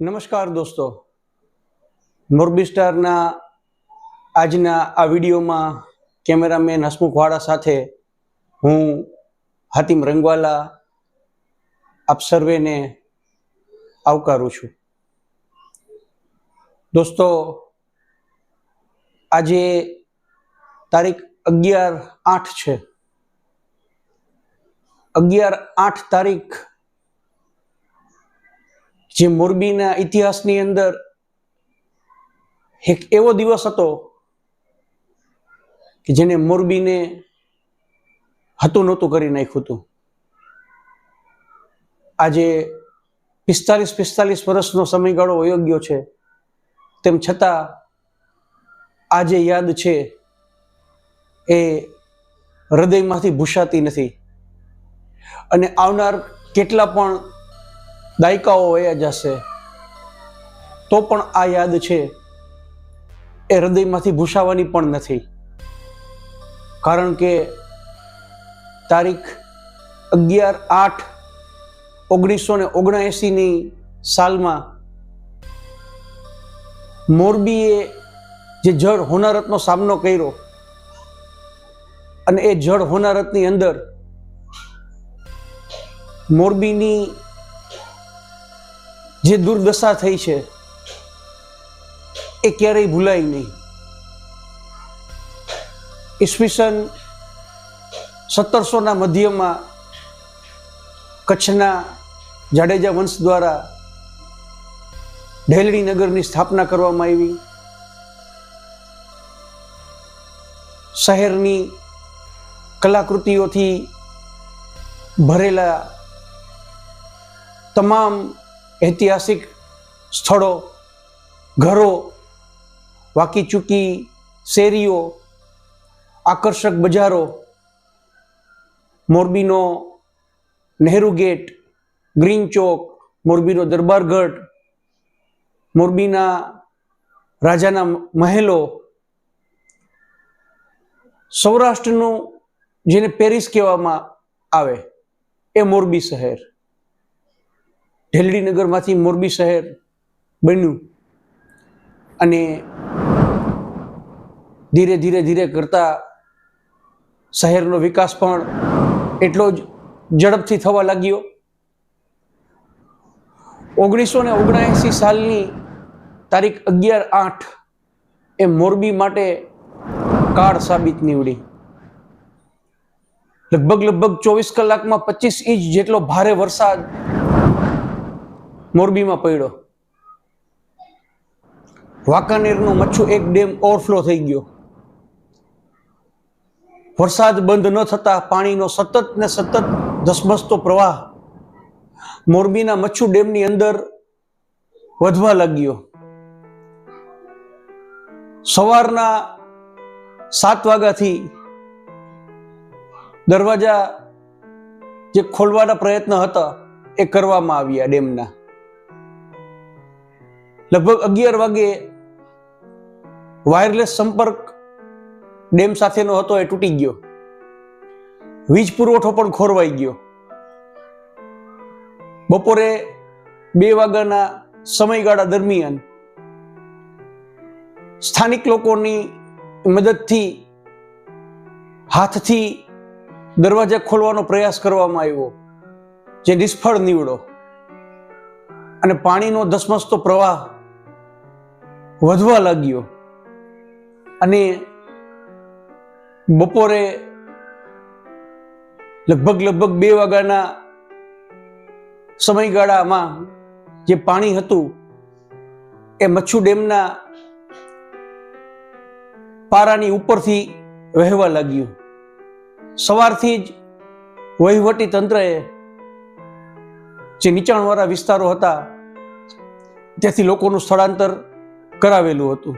નમસ્કાર દોસ્તો. મોરબી સ્ટારના આજના આ વિડીયોમાં કેમેરામેન હસમુખ વાળા સાથે હું હાતિમ રંગવાલા આપ સર્વેને આવકારું છું. દોસ્તો, આજે તારીખ અગિયાર આઠ છે. અગિયાર આઠ તારીખ જે મોરબીના ઇતિહાસની અંદર એક એવો દિવસ હતો કે જેને મોરબીને હતું નહોતું કરી નાખ્યું હતું. આજે પિસ્તાલીસ પિસ્તાલીસ વર્ષનો સમયગાળો વયો છે. તેમ છતાં આજે યાદ છે એ હૃદયમાંથી ભૂસાતી નથી. અને આવનાર કેટલા પણ દાયકાઓ વયા જશે. તો પણ આ યાદ છે. એ હૃદયમાંથી ભૂસાવાની પણ નથી. કારણ કે તારીખ અગિયાર આઠ ઓગણીસો ને ઓગણએંસીની સાલમાં મોરબીએ જે જળ હોનારતનો સામનો કર્યો અને એ જળ હોનારતની અંદર મોરબીની જે દુર્દશા થઈ છે, એ ક્યારેય ભૂલાય નહીં. ઈસવીસન સત્તરસોના મધ્યમાં કચ્છના જાડેજા વંશ દ્વારા ઢેલડી નગરની સ્થાપના કરવામાં આવી. શહેરની કલાકૃતિઓથી ભરેલા તમામ ઐતિહાસિક સ્થળો, ઘરો વાકી ચૂકી શેરીઓ, આકર્ષક બજારો, મોરબીનો નહેરુ ગેટ, ગ્રીન ચોક, મોરબીનો દરબારગઢ મોરબીના રાજાના મહેલો, સૌરાષ્ટ્રનું જેને પેરિસ કહેવામાં આવે, એ મોરબી શહેર. ઢેલડી મોરબી શહેર બન્યું. અને ધીરે ધીરે ધીરે કરતા શહેરનો વિકાસ પણ એટલો જ ઝડપથી થવા લાગ્યો. ઓગણીસો ને ઓગણએંસી સાલની તારીખ અગિયાર આઠ એ મોરબી માટે કાળ સાબિત નીવડી. લગભગ લગભગ ચોવીસ કલાકમાં પચીસ ઇંચ જેટલો ભારે વરસાદ મોરબીમાં પડ્યો. વાંકાનેરનો મચ્છુ એક ડેમ ઓવરફ્લો થઈ ગયો. વરસાદ બંધ ન થતા પાણીનો સતત ને સતત ધસમસતો પ્રવાહ મોરબીના મચ્છુ ડેમની અંદર વધવા લાગ્યો. સવારના સાત વાગ્યાથી દરવાજા જે ખોલવાના પ્રયત્ન હતા એ કરવામાં આવ્યા ડેમના. લગભગ અગિયાર વાગે વાયરલેસ સંપર્ક ડેમ સાથેનો હતો, એ તૂટી ગયો. વીજ પુરવઠો પણ ખોરવાઈ ગયો. બપોરે બે વાગ્યાના સમયગાળા દરમિયાન સ્થાનિક લોકોની મદદથી હાથથી દરવાજા ખોલવાનો પ્રયાસ કરવામાં આવ્યો, જે નિષ્ફળ નીવડો અને પાણીનો ધસમસતો પ્રવાહ વધવા લાગ્યો. અને બપોરે લગભગ લગભગ બે વાગ્યાના સમયગાળામાં જે પાણી હતું એ મચ્છુ ડેમના પારાની ઉપરથી વહેવા લાગ્યું. સવારથી જ વહીવટી તંત્રએ જે નીચાણવાળા વિસ્તારો હતા, ત્યાંથી લોકોનું સ્થળાંતર કરાવેલું હતું.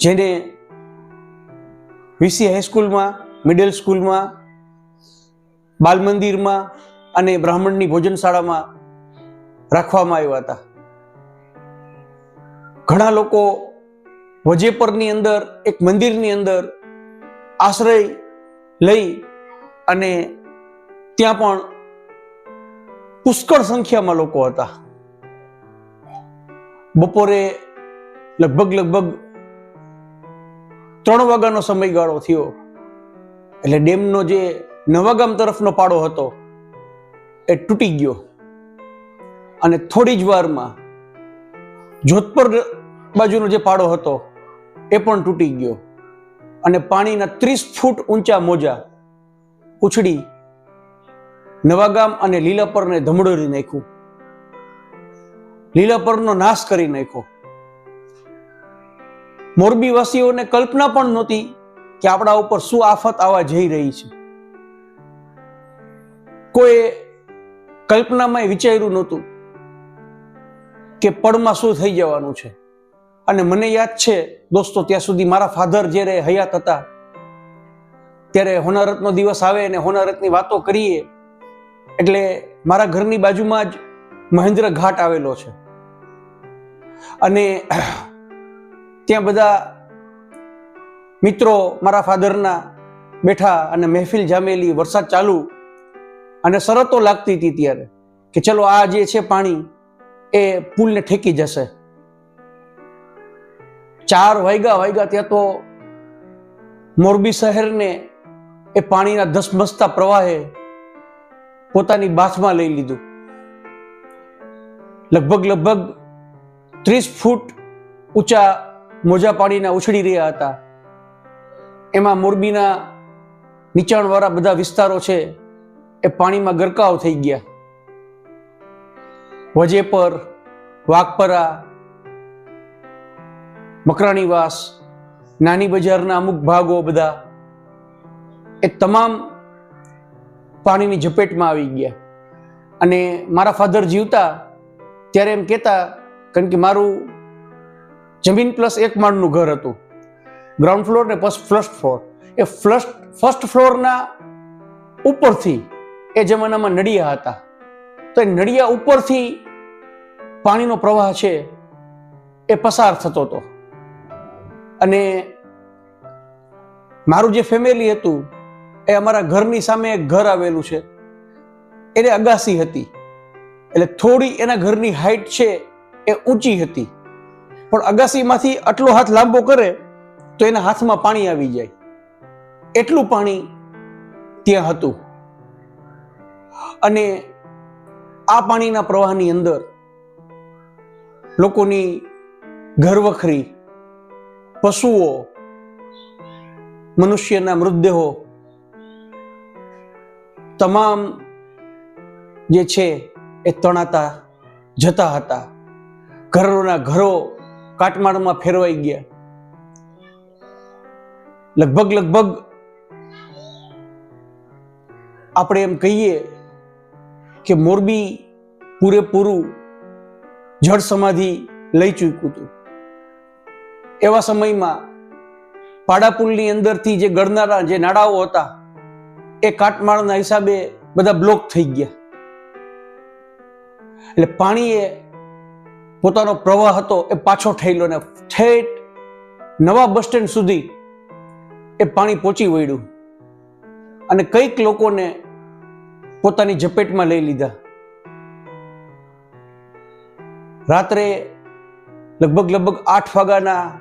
જેને વીસી હાઈસ્કૂલમાં મિડલ સ્કૂલમાં બાલ મંદિરમાં અને બ્રાહ્મણની ભોજનશાળામાં રાખવામાં આવ્યા હતા. ઘણા લોકો વજેપરની અંદર, એક મંદિરની અંદર આશ્રય લઈ અને ત્યાં પણ પુષ્કળ સંખ્યામાં લોકો હતા. બપોરે લગભગ લગભગ ત્રણ વાગ્યાનો સમયગાળો થયો. એટલે ડેમનો જે નવાગામ તરફનો પાડો હતો, એ તૂટી ગયો. અને થોડી જ વારમાં જોધપુર બાજુનો જે પાડો હતો, એ પણ તૂટી ગયો. અને પાણીના ત્રીસ ફૂટ ઊંચા મોજા ઉછળી નવાગામ અને લીલાપરને ધમડોરી નાખ્યું. લીલાપરનો નાશ કરી નાખ્યો. મોરબી વાસીઓને કલ્પના પણ નહોતી કે આપણા ઉપર શું આફત આવવા જઈ રહી છે. કોઈ કલ્પનામાં વિચાર્યું નહોતું કે પળમાં શું થઈ જવાનું છે. અને મને યાદ છે, દોસ્તો, ત્યાં સુધી મારા ફાધર જ્યારે હયાત હતા, ત્યારે હોનારતનો દિવસ આવે અને હોનારતની વાતો કરીએ, એટલે મારા ઘરની બાજુમાં જ મહેન્દ્ર ઘાટ આવેલો છે. અને ત્યાં બધા મિત્રો મારા ફાધરના બેઠા અને મહેફિલ જામેલી વરસાદ ચાલુ અને શરતો લાગતી હતી ત્યારે કે ચલો આ જે છે પાણી એ પુલને ઠેકી જશે. ચાર વાગ્યા વાગ્યા ત્યાં તો મોરબી શહેરને એ પાણીના ધસમસતા પ્રવાહે પોતાની બાથમાં લઈ લીધું. લગભગ લગભગ ત્રીસ ફૂટ ઊંચા મોજા પાણીના ઉછળી રહ્યા હતા. એમાં મોરબીના નીચાણવાળા બધા વિસ્તારો છે એ પાણીમાં ગરકાવ થઈ ગયા. વજેપર, વાઘપરા, મકરાણીવાસ, નાની બજારના અમુક ભાગો બધા એ તમામ પાણીની ઝપેટમાં આવી ગયા. અને મારા ફાધર જીવતા ત્યારે એમ કહેતા, કારણ કે મારું જમીન પ્લસ એક માળનું ઘર હતું. ગ્રાઉન્ડ ફ્લોર ને ફર્સ્ટ ફ્લોર એ ફર્સ્ટ ફર્સ્ટ ફ્લોરના ઉપરથી એ જમાનામાં નડિયા હતા. તો એ નડિયા ઉપરથી પાણીનો પ્રવાહ છે એ પસાર થતો હતો. અને મારું જે ફેમિલી હતું, એ અમારા ઘરની સામે એક ઘર આવેલું છે. એને અગાસી હતી. એટલે થોડી એના ઘરની હાઈટ છે એ ઊંચી હતી. પણ અગાસીમાંથી આટલો હાથ લાંબો કરે તો એના હાથમાં પાણી આવી જાય. એટલું પાણી ત્યાં હતું. અને આ પાણીના પ્રવાહની અંદર લોકોની ઘરવખરી, પશુઓ, મનુષ્યના મૃતદેહો, તમામ જે છે એ તણાતા, જતા હતા. ઘરોના ઘરો કાટમાળમાં ફેરવાઈ ગયા. લગભગ લગભગ આપણે એમ કહીએ કે મોરબી પૂરેપૂરું જળ સમાધિ લઈ ચૂક્યું હતું. એવા સમયમાં પાડાપુલની અંદરથી જે ગળનારા જે નાળાઓ હતા, એ કાટમાળના હિસાબે બધા બ્લોક થઈ ગયા. એટલે પાણીએ પોતાનો પ્રવાહ હતો એ પાછો ઠેલો ને ઠેઠ નવા બસ સ્ટેન્ડ સુધી એ પાણી પહોંચી વળ્યું. અને કંઈક લોકોને પોતાની ઝપેટમાં લઈ લીધા. રાત્રે લગભગ લગભગ આઠ વાગ્યાના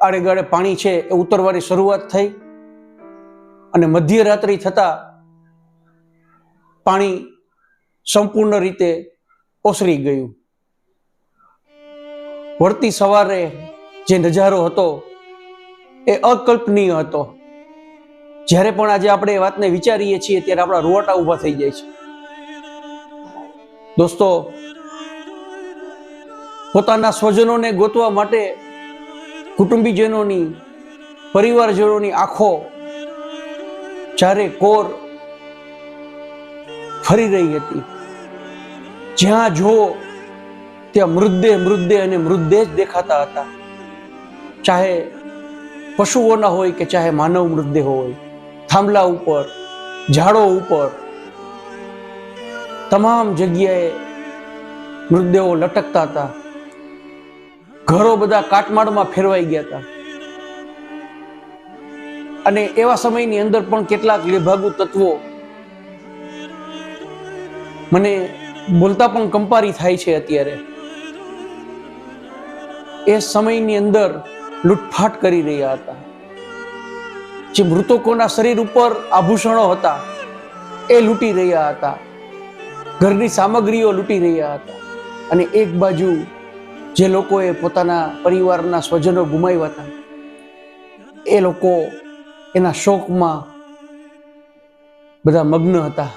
આડેગાળે પાણી છે એ ઉતરવાની શરૂઆત થઈ. અને મધ્યરાત્રિ થતા પાણી સંપૂર્ણ રીતે ઓસરી ગયું. વળતી સવારે જે નજારો હતો એ અકલ્પનીય હતો. જ્યારે પણ આજે આપણે વાતને વિચારીએ છીએ ત્યારે આપણા રૂવાટા ઊભા થઈ જાય છે. દોસ્તો, પોતાના સ્વજનોને ગોતવા માટે કુટુંબીજનોની, પરિવારજનોની આંખો જ્યારે કોર ફરી રહી હતી. જ્યાં જો ત્યાં મૃતદેહ મૃતદેહ અને મૃતદેહ જ દેખાતા હતા. ચાહે પશુઓના હોય કે ચાહે માનવ મૃતદેહ હોય, થાંભલા ઉપર, ઝાડો ઉપર, તમામ જગ્યાએ મૃતદેહો લટકતા હતા. ઘરો બધા કાટમાળમાં ફેરવાઈ ગયા હતા. અને એવા સમયની અંદર પણ કેટલાક લેભાગુ તત્વો મને બોલતા પણ કંપારી થાય છે અત્યારે. એ સમયની અંદર લૂંટફાટ કરી રહ્યા હતા. જે મૃતકોના શરીર ઉપર આભૂષણો હતા, એ લૂંટી રહ્યા હતા. ઘરની સામગ્રીઓ લૂંટી રહ્યા હતા. અને એક બાજુ જે લોકોએ પોતાના પરિવારના સ્વજનો ગુમાવ્યા હતા, એ લોકો એના શોકમાં બધા મગ્ન હતા.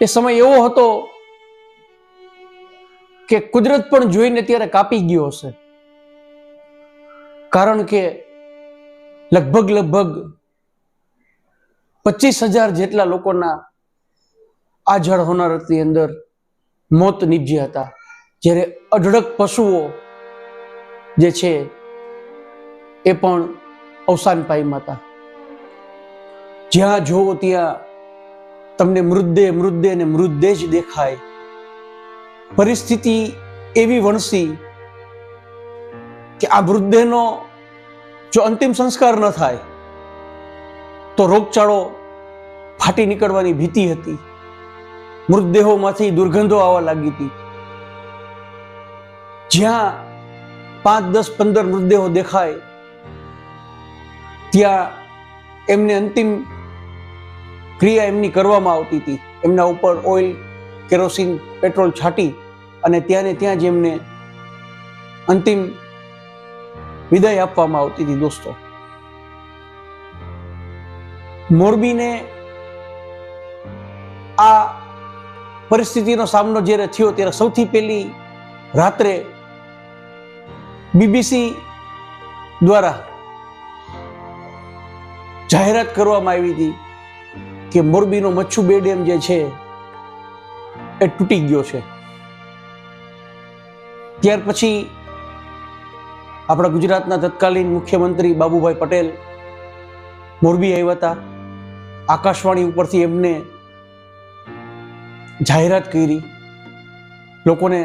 એ સમય એવો હતો કે કુદરત પણ જોઈને ત્યારે કાપી ગયો હશે. કારણ કે લગભગ લગભગ પચીસ હજાર જેટલા લોકોના આ જળ હોનારતની અંદર મોત નીપજ્યા હતા. જ્યારે અઢળક પશુઓ જે છે એ પણ અવસાન પામ્યા હતા. જ્યાં જોવો ત્યાં તમને મૃતદેહ મૃતદેહ અને મૃતદેહ જ દેખાય. પરિસ્થિતિ એવી વણસી કે આ મૃતદેહનો જો અંતિમ સંસ્કાર ન થાય, તો રોગચાળો ફાટી નીકળવાની ભીતિ હતી. મૃતદેહોમાંથી દુર્ગંધો આવવા લાગી હતી. જ્યાં પાંચ, દસ, પંદર મૃતદેહો દેખાય, ત્યાં એમને અંતિમ ક્રિયા એમની કરવામાં આવતી હતી. એમના ઉપર ઓઇલ, કેરોસીન, પેટ્રોલ છાંટી અને ત્યાંને ત્યાં જ એમને અંતિમ વિદાય આપવામાં આવતી હતી દોસ્તો. મોરબીને આ પરિસ્થિતિનો સામનો જ્યારે થયો ત્યારે સૌથી પહેલી રાત્રે બીબીસી દ્વારા જાહેરાત કરવામાં આવી હતી. કે મોરબીનો મચ્છુ બે ડેમ જે છે, એ તૂટી ગયો છે. ત્યાર પછી આપણા ગુજરાતના તત્કાલીન મુખ્યમંત્રી બાબુભાઈ પટેલ મોરબી આવ્યા હતા. આકાશવાણી ઉપરથી એમને જાહેરાત કરી. લોકોને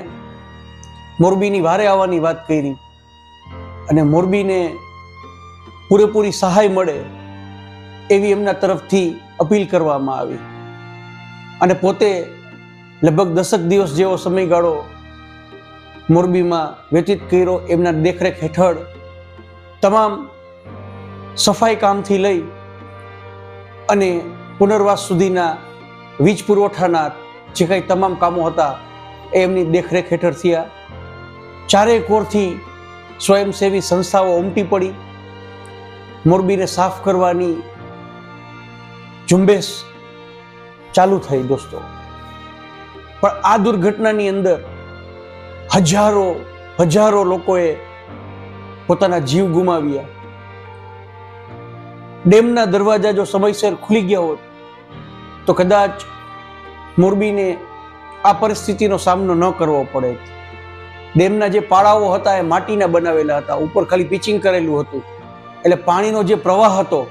મોરબીની વારે આવવાની વાત કરી અને મોરબીને પૂરેપૂરી સહાય મળે એવી એમના તરફથી અપીલ કરવામાં આવી. અને પોતે લગભગ દસક દિવસ જેવો સમયગાળો મોરબીમાં વ્યતીત કર્યો એમના દેખરેખ હેઠળ તમામ સફાઈ કામથી લઈ અને પુનર્વાસ સુધીના વીજ પુરવઠાના જે કંઈ તમામ કામો હતા એ એમની દેખરેખ હેઠળ થયા. ચારે કોરથી સ્વયંસેવી સંસ્થાઓ ઉમટી પડી. મોરબીને સાફ કરવાની ઝુંબેશ ચાલુ થઈ દોસ્તો. પણ આ દુર્ઘટનાની અંદર હજારો હજારો લોકોએ પોતાના જીવ ગુમાવ્યા. ડેમના દરવાજા જો સમયસર ખુલી ગયા હોત, તો કદાચ મોરબીને આ પરિસ્થિતિનો સામનો ન કરવો પડે. ડેમના જે પાળાઓ હતા એ માટીના બનાવેલા હતા, ઉપર ખાલી પિચિંગ કરેલું હતું. એટલે પાણીનો જે પ્રવાહ હતો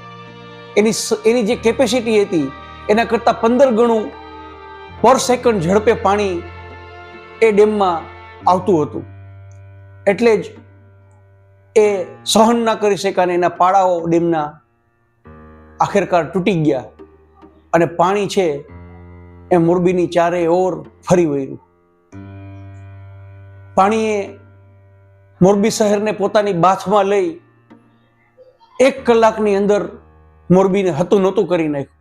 એની એની જે કેપેસિટી હતી, એના કરતાં પંદર ગણું પર સેકન્ડ ઝડપે પાણી એ ડેમમાં આવતું હતું. એટલે જ એ સહન ના કરી શક્યા અને એના પાળાઓ ડેમના આખેરકાર તૂટી ગયા અને પાણી છે એ મોરબીની ચારે ઓર ફરી વળ્યું. પાણીએ મોરબી શહેરને પોતાની બાથમાં લઈ એક કલાકની અંદર મોરબીને હતું નહોતું કરી નાખ્યું.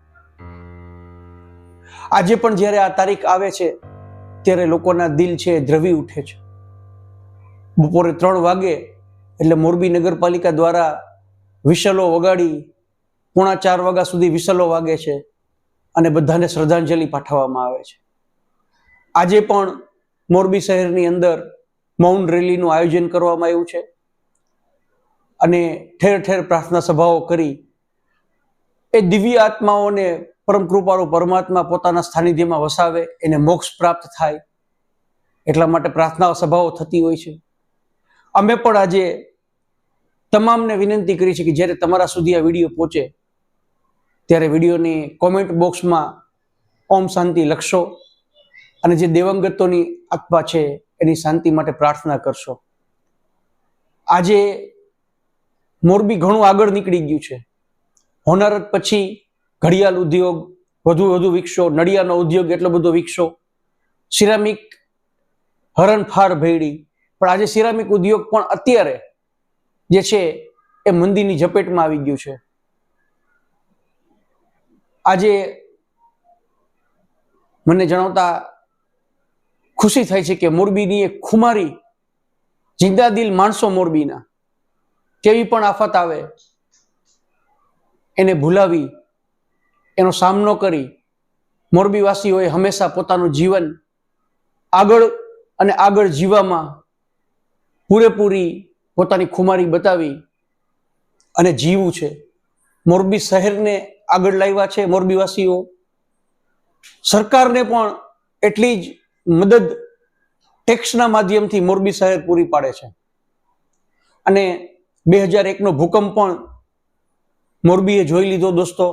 આજે પણ જ્યારે આ તારીખ આવે છે, ત્યારે લોકોના દિલ છે દ્રવી ઉઠે છે. બપોરે ત્રણ વાગે એટલે મોરબી નગરપાલિકા દ્વારા વિસલો વગાડી પોણા ચાર વાગ્યા સુધી વિસલો વાગે છે અને બધાને શ્રદ્ધાંજલિ પાઠવવામાં આવે છે. આજે પણ મોરબી શહેરની અંદર મૌન રેલીનું આયોજન કરવામાં આવ્યું છે અને ઠેર ઠેર પ્રાર્થના સભાઓ કરી એ દિવ્ય આત્માઓને પરમ કૃપાળુ પરમાત્મા પોતાના સ્થાનિધ્યમાં વસાવે, એને મોક્ષ પ્રાપ્ત થાય. એટલા માટે પ્રાર્થના સભાઓ થતી હોય છે. અમે પણ આજે તમામને વિનંતી કરી છે કે જ્યારે તમારા સુધી આ વીડિયો પહોંચે, ત્યારે વિડીયોની કોમેન્ટ બોક્સમાં ઓમ શાંતિ લખશો અને જે દેવંગતોની આત્મા છે, એની શાંતિ માટે પ્રાર્થના કરશો. આજે મોરબી ઘણું આગળ નીકળી ગયું છે. હોનારત પછી ઘડિયાળ ઉદ્યોગ, વધુ વધુ વિકસો નડિયાનો ઉદ્યોગ એટલો બધો વિકસો. સિરામિક હરણફાળ ભેડી પણ આજે સિરામિક ઉદ્યોગ પણ અત્યારે જે છે એ મંદીની ઝપેટમાં આવી ગયું છે. આજે મને જણાવતા ખુશી થાય છે કે મોરબીની એક ખુમારી જિંદાદિલ માણસો મોરબીના, કેવી પણ આફત આવે એને ભૂલાવી, એનો સામનો કરી, મોરબીવાસીઓએ હંમેશા પોતાનું જીવન આગળ અને આગળ જીવવામાં પૂરેપૂરી પોતાની ખુમારી બતાવી અને જીવવું છે. મોરબી શહેરને આગળ લાવ્યા છે મોરબીવાસીઓ. સરકારને પણ એટલી જ મદદ ટેક્સના માધ્યમથી મોરબી શહેર પૂરી પાડે છે. અને બે હજાર એકનો ભૂકંપ પણ મોરબીએ જોઈ લીધો દોસ્તો.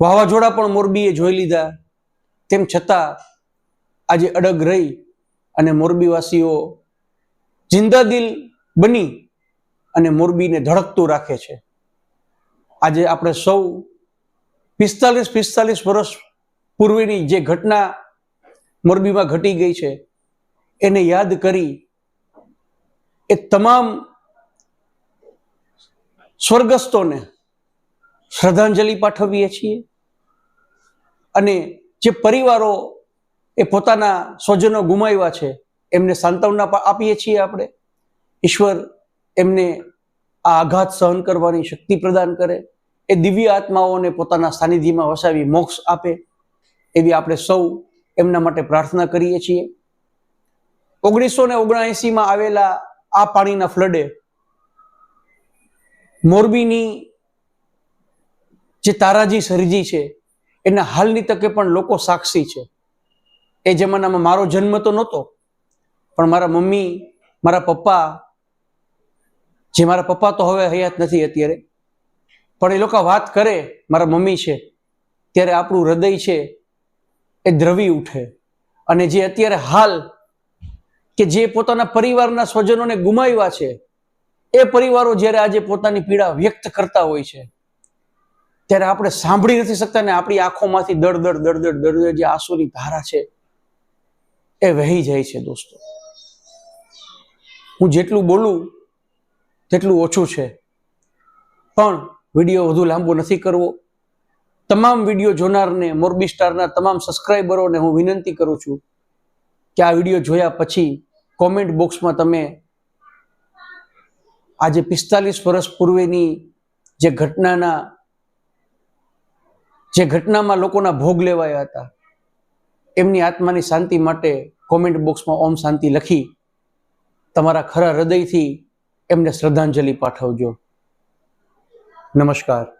વાવાઝોડા પણ મોરબીએ જોઈ લીધા. તેમ છતાં આજે અડગ રહી અને મોરબીવાસીઓ જિંદાદિલ બની અને મોરબીને ધડકતું રાખે છે. આજે આપણે સૌ પિસ્તાલીસ પિસ્તાલીસ વર્ષ પૂર્વેની જે ઘટના મોરબીમાં ઘટી ગઈ છે, એને યાદ કરી એ તમામ સ્વર્ગસ્થોને શ્રદ્ધાંજલિ પાઠવીએ છીએ. અને જે પરિવારો એ પોતાના સ્વજનો ગુમાવ્યા છે, એમને સાંત્વના આપીએ છીએ આપણે. ઈશ્વર એમને આ આઘાત સહન કરવાની શક્તિ પ્રદાન કરે, એ દિવ્ય આત્માઓને પોતાના સાનિધ્યમાં વસાવી મોક્ષ આપે, એવી આપણે સૌ એમના માટે પ્રાર્થના કરીએ છીએ. ઓગણીસો ને ઓગણએંસીમાં આવેલા આ પાણીના ફ્લડે મોરબીની જે તારાજી સરજી છે, એના હાલની તકે પણ લોકો સાક્ષી છે. એ જમાનામાં મારો જન્મ તો નહોતો, પણ મારા મમ્મી, મારા પપ્પા, જે મારા પપ્પા તો હવે હયાત નથી અત્યારે, પણ એ લોકો વાત કરે, મારા મમ્મી છે, ત્યારે આપણું હૃદય છે એ દ્રવી ઉઠે. અને જે અત્યારે હાલ કે જે પોતાના પરિવારના સ્વજનોને ગુમાવ્યા છે એ પરિવારો જ્યારે આજે પોતાની પીડા વ્યક્ત કરતા હોય છે, ત્યારે આપણે સાંભળી નથી શકતા ને આપણી આંખોમાંથી દળદળ દડ દડ જે આંસુની ધારા છે, એ વહી જાય છે દોસ્તો. હું જેટલું બોલું, તેટલું ઓછું છે. પણ વીડિયો વધુ લાંબો નથી કરવો. તમામ વીડિયો જોનારને, મોરબી સ્ટારના તમામ સબસ્ક્રાઈબરોને હું વિનંતી કરું છું કે આ વીડિયો જોયા પછી કોમેન્ટ બોક્સમાં તમે આજે પિસ્તાલીસ વર્ષ પૂર્વેની જે ઘટનાના, જે ઘટનામાં લોકોના ભોગ લેવાયા હતા, એમની આત્માની શાંતિ માટે કોમેન્ટ બોક્સમાં ઓમ શાંતિ લખી, તમારા ખરા હૃદયથી એમને શ્રદ્ધાંજલિ પાઠવજો. નમસ્કાર.